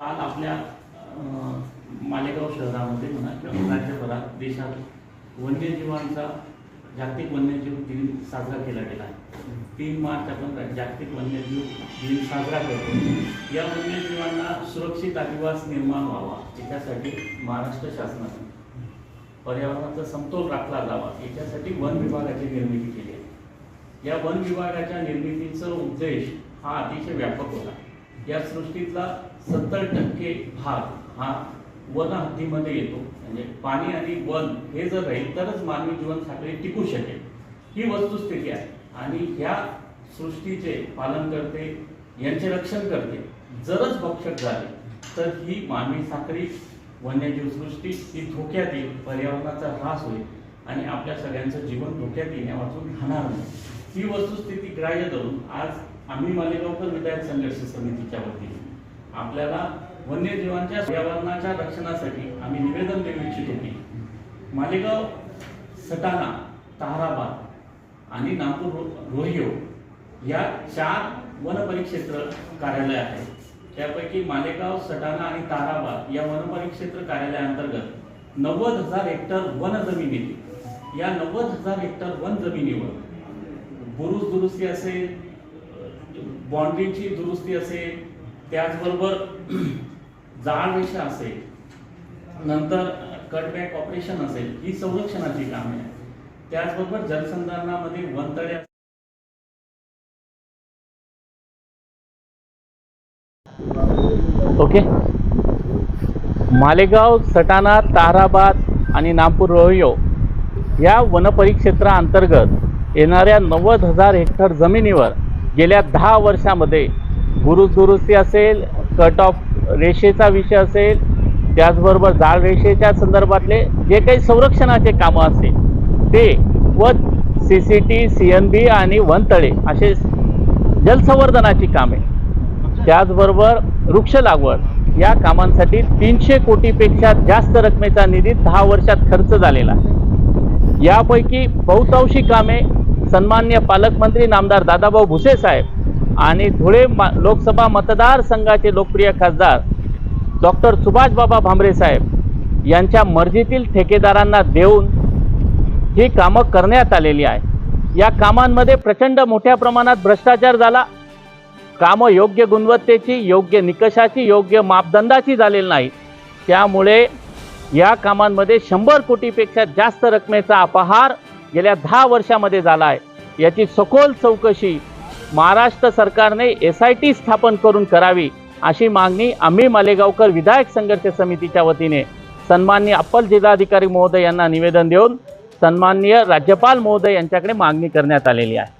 काल आपल्या मालेगाव शहरामध्ये म्हणा किंवा राज्यभरात देशात वन्यजीवांचा जागतिक वन्यजीव दिन साजरा केला गेला आहे. तीन मार्च आपण जागतिक वन्यजीव दिन साजरा करतो. या वन्यजीवांना सुरक्षित अधिवास निर्माण व्हावा याच्यासाठी महाराष्ट्र शासनाने पर्यावरणाचा समतोल राखला जावा याच्यासाठी वन विभागाची निर्मिती केली आहे. या वन विभागाच्या निर्मितीचा उद्देश हा अतिशय व्यापक होता. या सृष्टीतला सत्तर टक्के भाग हा वन हद्दीमध्ये येतो. म्हणजे पाणी आणि वन हे जर राहील तरच मानवी जीवन साखळी टिकू शकेल. ही वस्तुस्थिती आहे. आणि ह्या सृष्टीचे पालन करते यांचे रक्षण करते जरच भक्षक झाले तर ही मानवी साखळी वन्यजीव सृष्टी ही धोक्यात येईल पर्यावरणाचा ऱ्हास होईल आणि आपल्या सगळ्यांचं जीवन धोक्यात येण्यापासून राहणार नाही. ही वस्तुस्थिती ग्राह्य धरून आज आम्ही मालेगावकर विधायक संघर्ष समितीच्या वतीने आपल्याला वन्यजीवांच्या पर्यावरणाच्या रक्षणासाठी आम्ही निवेदन देऊ इच्छित होती मालेगाव सटाणा ताहराबाद आणि नागपूर रो- रोहियो या चार वनपरिक्षेत्र कार्यालय आहेत. त्यापैकी मालेगाव सटाणा आणि ताराबाद या वनपरिक्षेत्र कार्यालयाअंतर्गत नव्वद हजार हेक्टर वन जमिनी या नव्वद हजार हेक्टर वन जमिनीवर बुरुज दुरुस्ती असेल बाँड्रीची दुरुस्ती असेल त्याचबरोबर जाळ रेषा असेल नंतर कटबॅक ऑपरेशन असेल ही संरक्षणाची कामे आहेत. त्याचबरोबर जलसंधारणामध्ये वनतळ्या ओके. मालेगाव सटाणा ताराबाद आणि नागपूर रोहियो या वनपरिक्षेत्राअंतर्गत येणाऱ्या नव्वद हजार हेक्टर जमिनीवर गेल्या दहा वर्षामध्ये गुरुदुरुस्ती असेल कट ऑफ रेषेचा विषय असेल त्याचबरोबर जाळ रेषेच्या संदर्भातले जे काही संरक्षणाचे कामं असतील ते व C C T C N B आणि वनतळे असे जलसंवर्धनाची कामे. त्याचबरोबर वृक्ष लागवड या कामांसाठी तीनशे कोटीपेक्षा जास्त रकमेचा निधी दहा वर्षात खर्च झालेला आहे. यापैकी बहुतांशी कामे सन्मान्य पालकमंत्री नामदार दादाभाऊ भुसे साहेब आणि धुळे मा- लोकसभा मतदारसंघाचे लोकप्रिय खासदार डॉक्टर सुभाषबाबा भामरे साहेब यांच्या मर्जीतील ठेकेदारांना देऊन ही कामं करण्यात आलेली आहे. या कामांमध्ये प्रचंड मोठ्या प्रमाणात भ्रष्टाचार झाला. कामं योग्य गुणवत्तेची योग्य निकषाची योग्य मापदंडाची झालेली नाही. त्यामुळे या कामांमध्ये शंभर कोटीपेक्षा जास्त रकमेचा अपहार गेल्या दहा वर्षामध्ये झाला आहे याची सखोल चौकशी महाराष्ट्र सरकारने एस आय टी स्थापन करून करावी अशी मागणी आम्ही मालेगावकर विधायक संघर्ष समितीच्या वतीने सन्माननीय अप्पल जिल्हाधिकारी महोदय यांना निवेदन देऊन सन्माननीय राज्यपाल महोदय यांच्याकडे मागणी करण्यात आलेली आहे.